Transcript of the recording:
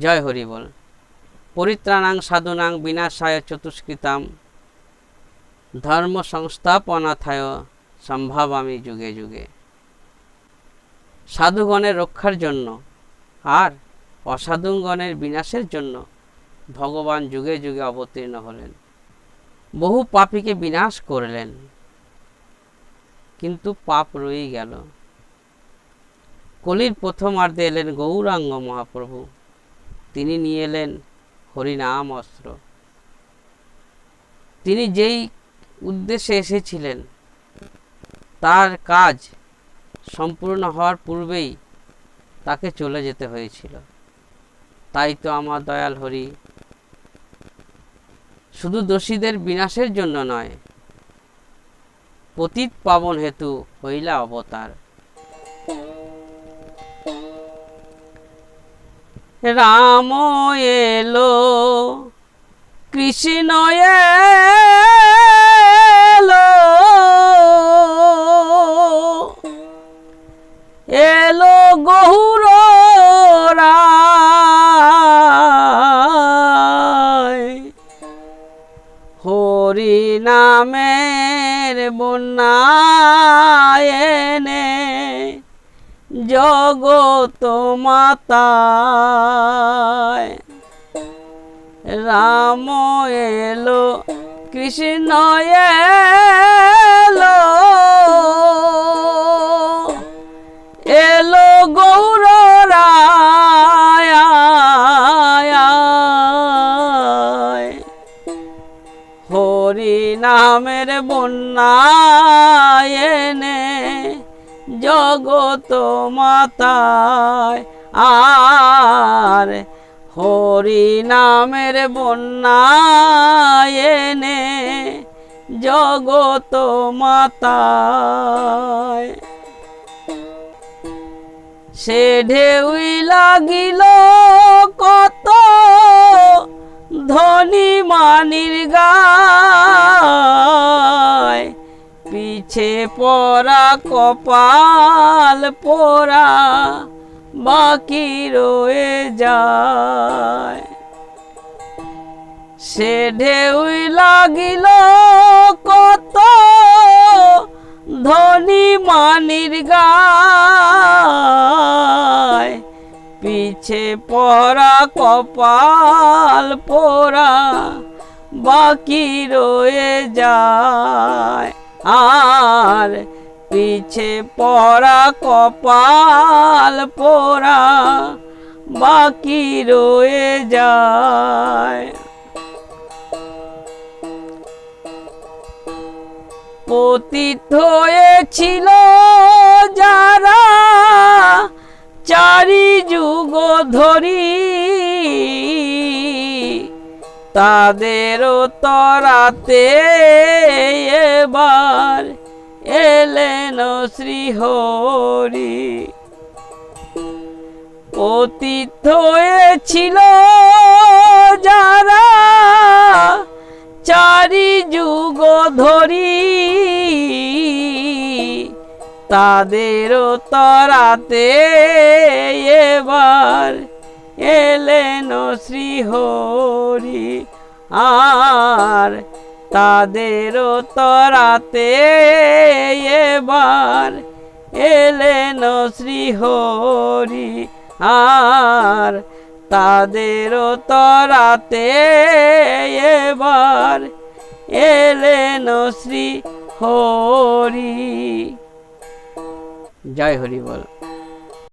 জয় হরি বল। পরিত্রাণাং সাধুনাং বিনাশায় চতুষ্কৃতাম। ধর্ম সংস্থাপনাথায় সম্ভাবামি যুগে যুগে। সাধুগণের রক্ষার জন্য আর অসাধুগণের বিনাশের জন্য ভগবান যুগে যুগে অবতীর্ণ হলেন। বহু পাপীকে বিনাশ করলেন। কিন্তু পাপ রয়ে গেল। কলির প্রথম প্রথমার্ধে এলেন গৌরাঙ্গ মহাপ্রভু। তিনি নিয়ে এলেন হরিনাম অস্ত্র। তিনি যেই উদ্দেশ্যে এসেছিলেন, তার কাজ সম্পূর্ণ হওয়ার পূর্বেই তাকে চলে যেতে হয়েছিল। তাই তো আমার দয়াল হরি। শুধু দোষীদের বিনাশের জন্য নয়, পতিত পাবন হেতু হইলা অবতার। রাম এলো কৃষ্ণ এলো। এলো গহুর হরি নামের বন্যায়নে জগত মাতায়। রাম এলো কৃষ্ণ এলো। এলো গৌর হরি নামের বন্যায়নে জগত মাতায়, আর হরি নামের বন্যায়নে জগত মাতায়। সে ঢেউই লাগিল কত ধনী মানির গায় পিছে পরা কপাল পোড়া, বাকি রয়ে যায়। সে ঢেউই লাগিল কত ধনী মানির গায়। পিছে পরা কপাল পোড়া, বাকি রয়ে যায়। আর পিছে পরা কপাল পোড়া বাকি রয়ে যায়। পতিত হয়েছিল যারা চারি যুগ ধরি তাদেরও তরাতে এবার এলেন শ্রীহরি। অতীত হয়েছিল যারা চারি যুগ ধরি। তাদেরও তরাতে এবার এলেন শ্রীহরি, আর তাদেরও তরাতে এবার এলেন শ্রীহরি, আর তাদেরও তরাতে এবার এলেন শ্রী হরি জয় হরি বল।